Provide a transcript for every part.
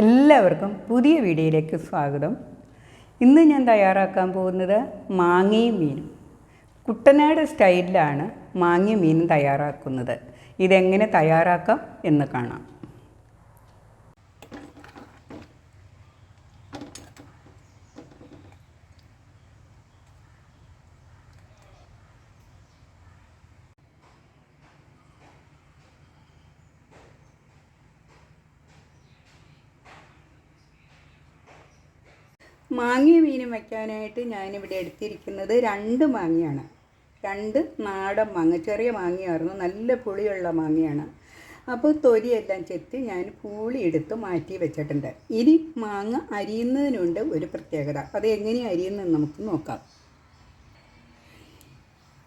എല്ലാവർക്കും പുതിയ വീഡിയോയിലേക്ക് സ്വാഗതം. ഇന്ന് ഞാൻ തയ്യാറാക്കാൻ പോകുന്നത് മാങ്ങയും മീനും. കുട്ടനാട് സ്റ്റൈലിലാണ് മാങ്ങയും മീനും തയ്യാറാക്കുന്നത്. ഇതെങ്ങനെ തയ്യാറാക്കാം എന്ന് കാണാം. മാങ്ങയും മീനും വയ്ക്കാനായിട്ട് ഞാനിവിടെ എടുത്തിരിക്കുന്നത് രണ്ട് മാങ്ങയാണ്. രണ്ട് നാടൻ മാങ്ങ ചെറിയ മാങ്ങയായിരുന്നു നല്ല പുളിയുള്ള മാങ്ങയാണ്. അപ്പോൾ തൊലിയെല്ലാം ചെത്തി ഞാൻ പൂളി എടുത്ത് മാറ്റി വെച്ചിട്ടുണ്ട്. ഇനി മാങ്ങ അരിയുന്നതിനുണ്ട് ഒരു പ്രത്യേകത. അത് എങ്ങനെയാണ് അരിയുന്നത് നമുക്ക് നോക്കാം.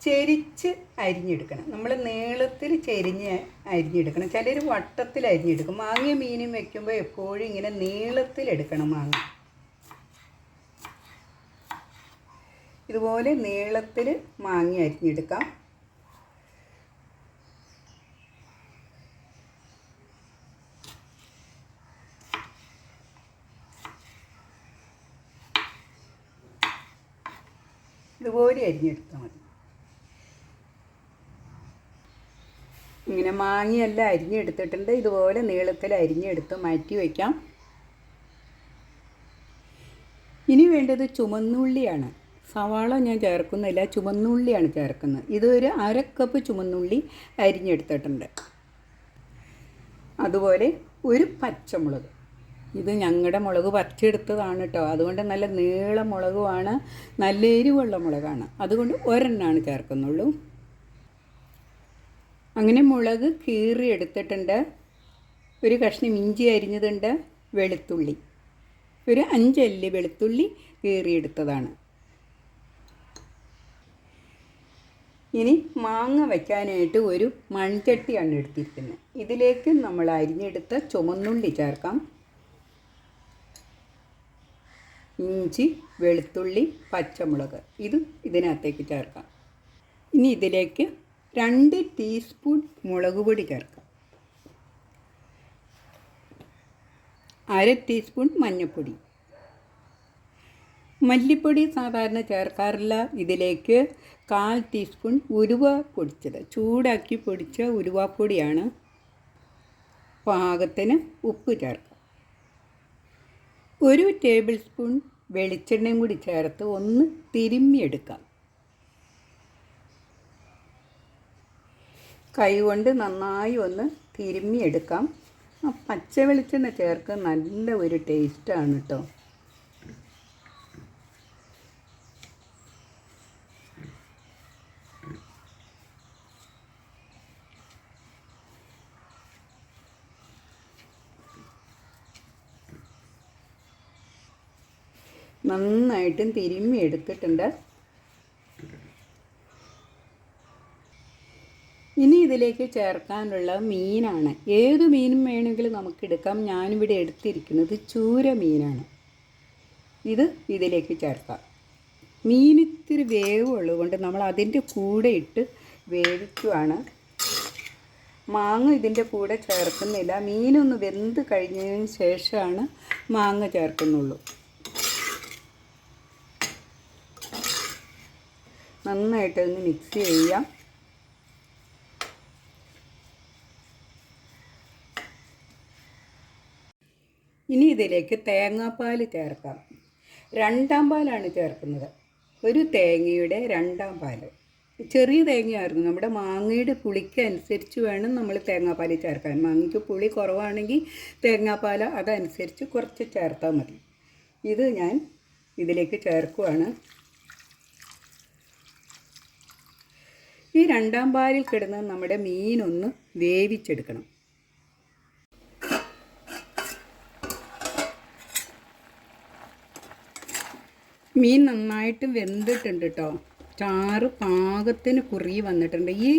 ചെരിച്ച് അരിഞ്ഞെടുക്കണം. നമ്മൾ നീളത്തിൽ ചെരിഞ്ഞ് അരിഞ്ഞെടുക്കണം. ചിലർ വട്ടത്തിൽ അരിഞ്ഞെടുക്കും. മാങ്ങയും മീനും വെക്കുമ്പോൾ എപ്പോഴും ഇങ്ങനെ നീളത്തിലെടുക്കണം മാങ്ങ. ഇതുപോലെ നീളത്തിൽ മാങ്ങ അരിഞ്ഞെടുക്കാം. ഇതുപോലെ അരിഞ്ഞെടുത്താൽ മതി. ഇങ്ങനെ മാങ്ങയെല്ലാം അരിഞ്ഞെടുത്തിട്ടുണ്ട്. ഇതുപോലെ നീളത്തിൽ അരിഞ്ഞെടുത്ത് മാറ്റി വയ്ക്കാം. ഇനി വേണ്ടത് ചുമന്നുള്ളിയാണ്. സവാള ഞാൻ ചേർക്കുന്നില്ല ചുമന്നുള്ളിയാണ് ചേർക്കുന്നത്. ഇതൊരു അര കപ്പ് ചുമന്നുള്ളി അരിഞ്ഞെടുത്തിട്ടുണ്ട്. അതുപോലെ ഒരു പച്ചമുളക്. ഇത് ഞങ്ങളുടെ മുളക് പറിച്ചെടുത്തതാണ് കേട്ടോ അതുകൊണ്ട് നല്ല നീള മുളകുമാണ് നല്ല എരിവുള്ള മുളകാണ്. അതുകൊണ്ട് ഒരെണ്ണമാണ് ചേർക്കുന്നുള്ളൂ. അങ്ങനെ മുളക് കീറി എടുത്തിട്ടുണ്ട്. ഒരു കഷ്ണം ഇഞ്ചി അരിഞ്ഞതുണ്ട് വെളുത്തുള്ളി. ഒരു അഞ്ചല്ലി വെളുത്തുള്ളി കീറിയെടുത്തതാണ്. ഇനി മാങ്ങ വയ്ക്കാനായിട്ട് ഒരു മൺചട്ടിയാണ് എടുത്തിരിക്കുന്നത്. ഇതിലേക്ക് നമ്മൾ അരിഞ്ഞെടുത്ത ചുമന്നുള്ളി ചേർക്കാം. ഇഞ്ചി വെളുത്തുള്ളി പച്ചമുളക്. ഇത് ഇതിനകത്തേക്ക് ചേർക്കാം. ഇനി ഇതിലേക്ക് രണ്ട് ടീസ്പൂൺ മുളക് പൊടി ചേർക്കാം. അര ടീസ്പൂൺ മഞ്ഞൾപ്പൊടി. മല്ലിപ്പൊടി സാധാരണ ചേർക്കാറില്ല. ഇതിലേക്ക് കാൽ ടീസ്പൂൺ ഉരുവ പൊടിച്ചത്. ചൂടാക്കി പൊടിച്ച ഉരുവാപ്പൊടിയാണ് പാകത്തിന് ഉപ്പ് ചേർക്കുക ഒരു ടേബിൾ സ്പൂൺ വെളിച്ചെണ്ണയും കൂടി ചേർത്ത് ഒന്ന് തിരുമ്മിയെടുക്കാം. കൈകൊണ്ട് നന്നായി ഒന്ന് തിരുമ്മിയെടുക്കാം. ആ പച്ച വെളിച്ചെണ്ണ ചേർക്ക് നല്ല ഒരു ടേസ്റ്റാണ് കേട്ടോ നന്നായിട്ടും തിരുമ്മി എടുത്തിട്ടുണ്ട്. ഇനി ഇതിലേക്ക് ചേർക്കാനുള്ള മീനാണ്. ഏത് മീനും വേണമെങ്കിലും നമുക്ക് എടുക്കാം. ഞാനിവിടെ എടുത്തിരിക്കുന്നത് ചൂര മീനാണ്. ഇത് ഇതിലേക്ക് ചേർക്കാം. മീനിത്തിരി വേവുള്ളത് കൊണ്ട് നമ്മൾ അതിന്റെ കൂടെ ഇട്ട് വേവിക്കുവാണ്. മാങ്ങ ഇതിന്റെ കൂടെ ചേർക്കുന്നില്ല. മീനൊന്ന് വെന്ത് കഴിഞ്ഞതിന് ശേഷമാണ് മാങ്ങ ചേർക്കുന്നുള്ളൂ. നന്നായിട്ട് ഒന്ന് മിക്സ് ചെയ്യാം. ഇനി ഇതിലേക്ക് തേങ്ങാപ്പാൽ ചേർക്കാം. രണ്ടാം പാലാണ് ചേർക്കുന്നത്. ഒരു തേങ്ങയുടെ രണ്ടാം പാൽ ചെറിയ തേങ്ങയായിരുന്നു. നമ്മുടെ മാങ്ങയുടെ പുളിക്ക് അനുസരിച്ച് വേണം നമ്മൾ തേങ്ങാപ്പാൽ ചേർക്കാൻ. മാങ്ങയ്ക്ക് പുളി കുറവാണെങ്കിൽ തേങ്ങാപ്പാൽ അതനുസരിച്ച് കുറച്ച് ചേർത്താൽ മതി. ഇത് ഞാൻ ഇതിലേക്ക് ചേർക്കുവാണ്. ഈ രണ്ടാം പാലിൽ കിടന്ന് നമ്മുടെ മീനൊന്ന് വേവിച്ചെടുക്കണം. മീൻ നന്നായിട്ട് വെന്തിട്ടുണ്ട് കേട്ടോ ചാറ് പാകത്തിന് കുറി വന്നിട്ടുണ്ട്. ഈ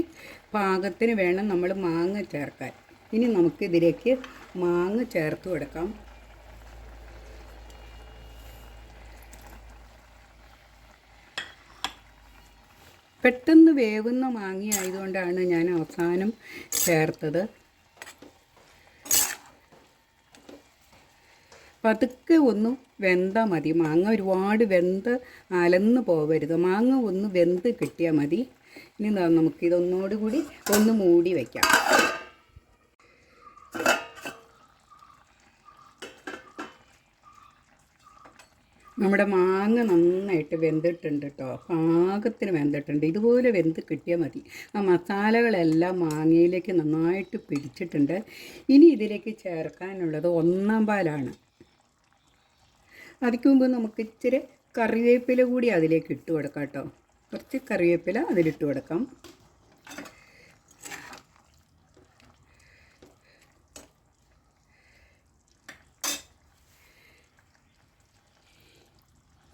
പാകത്തിന് വേണം നമ്മൾ മാങ്ങ ചേർക്കാൻ. ഇനി നമുക്കിതിലേക്ക് മാങ്ങ ചേർത്ത് കൊടുക്കാം. പെട്ടെന്ന് വേവുന്ന മാങ്ങ ആയതുകൊണ്ടാണ് ഞാൻ അവസാനം ചേർത്തത്. പതുക്കെ ഒന്ന് വെന്താൽ മതി. മാങ്ങ ഒരുപാട് വെന്ത് അലന്ന് പോവരുത്. മാങ്ങ ഒന്ന് വെന്ത് കിട്ടിയാൽ മതി. ഇനി നമുക്കിതൊന്നോടുകൂടി നമുക്കിതൊന്നോട് കൂടി ഒന്ന് മൂടി വയ്ക്കാം നമ്മുടെ മാങ്ങ നന്നായിട്ട് വെന്തിട്ടുണ്ട് കേട്ടോ പാകത്തിന് വെന്തിട്ടുണ്ട്. ഇതുപോലെ വെന്ത് കിട്ടിയാൽ മതി. ആ മസാലകളെല്ലാം മാങ്ങയിലേക്ക് നന്നായിട്ട് പിടിച്ചിട്ടുണ്ട്. ഇനി ഇതിലേക്ക് ചേർക്കാനുള്ളത് ഒന്നാം പാലാണ്. അതിക്ക് മുമ്പ് നമുക്ക് ഇച്ചിരി കറിവേപ്പില കൂടി അതിലേക്ക് ഇട്ട് കൊടുക്കാം കേട്ടോ കുറച്ച് കറിവേപ്പില അതിലിട്ട് കൊടുക്കാം.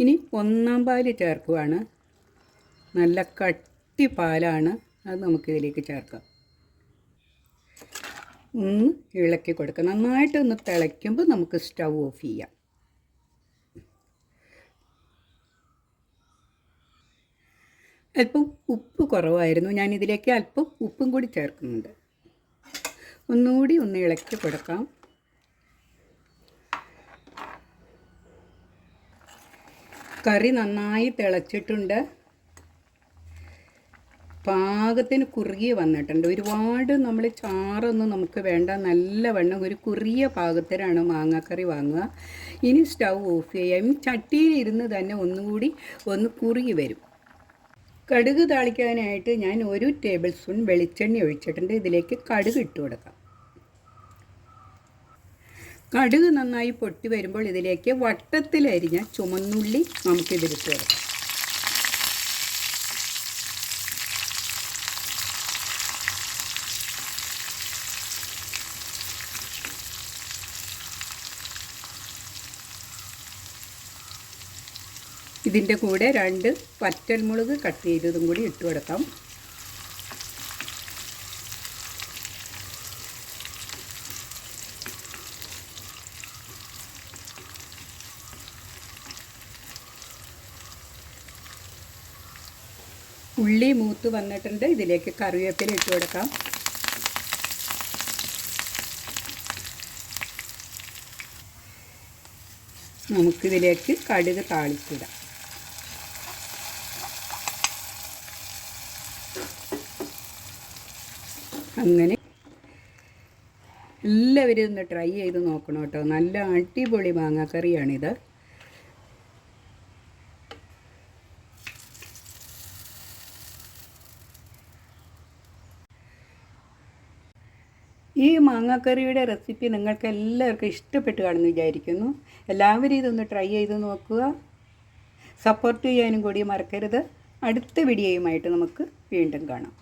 ഇനി ഒന്നാം പാൽ ചേർക്കുവാണ്. നല്ല കട്ടി പാലാണ് അത് നമുക്ക് ഇതിലേക്ക് ചേർക്കാം. ഒന്ന് ഇളക്കി കൊടുക്കുക. നന്നായിട്ട് ഒന്ന് തിളയ്ക്കുമ്പോൾ നമുക്ക് സ്റ്റൗ ഓഫ് ചെയ്യാം. അല്പം ഉപ്പ് കുറവായിരുന്നു. ഞാനിതിലേക്ക് അല്പം ഉപ്പും കൂടി ചേർക്കുന്നുണ്ട്. ഒന്നുകൂടി ഒന്ന് ഇളക്കി കൊടുക്കാം. കറി നന്നായി തിളച്ചിട്ടുണ്ട്. പാകത്തിന് കുറുകിയ വന്നിട്ടുണ്ട്. ഒരുപാട് നമ്മൾ ചാറൊന്നും നമുക്ക് വേണ്ട. നല്ല വെണ്ണം ഒരു കുറിയ പാകത്തിനാണ് മാങ്ങാക്കറി വാങ്ങുക. ഇനി സ്റ്റൗ ഓഫ് ചെയ്യാം. ചട്ടിയിലിരുന്ന് തന്നെ ഒന്നുകൂടി ഒന്ന് കുറുകി വരും. കടുക് താളിക്കാനായിട്ട് ഞാൻ ഒരു ടേബിൾ സ്പൂൺ വെളിച്ചെണ്ണ ഒഴിച്ചിട്ടുണ്ട്. ഇതിലേക്ക് കടുക് ഇട്ട് കൊടുക്കാം. കടുക് നന്നായി പൊട്ടി വരുമ്പോൾ ഇതിലേക്ക് വട്ടത്തിലരിഞ്ഞ ചുമന്നുള്ളി നമുക്ക് നമുക്കിതിലിട്ട് വരാം ഇതിന്റെ കൂടെ രണ്ട് പറ്റൽമുളക് കട്ട് ചെയ്തതും കൂടി ഇട്ട് കൊടുക്കാം. ഉള്ളി മൂത്ത് വന്നിട്ടുണ്ട്. ഇതിലേക്ക് കറിവേപ്പില ഇട്ട് കൊടുക്കാം. നമുക്കിതിലേക്ക് കടുക് താളിച്ചിടാം. അങ്ങനെ എല്ലാവരും ഒന്ന് ട്രൈ ചെയ്ത് നോക്കണം കേട്ടോ. നല്ല അടിപൊളി മാങ്ങാക്കറിയാണിത്. ഈ മാങ്ങാക്കറിയുടെ റെസിപ്പി നിങ്ങൾക്ക് എല്ലാവർക്കും ഇഷ്ടപ്പെട്ടു കാണുമെന്ന് വിചാരിക്കുന്നു. എല്ലാവരും ഇതൊന്ന് ട്രൈ ചെയ്ത് നോക്കുക. സപ്പോർട്ട് ചെയ്യാനും കൂടി മറക്കരുത്. അടുത്ത വീഡിയോയുമായിട്ട് നമുക്ക് വീണ്ടും കാണാം.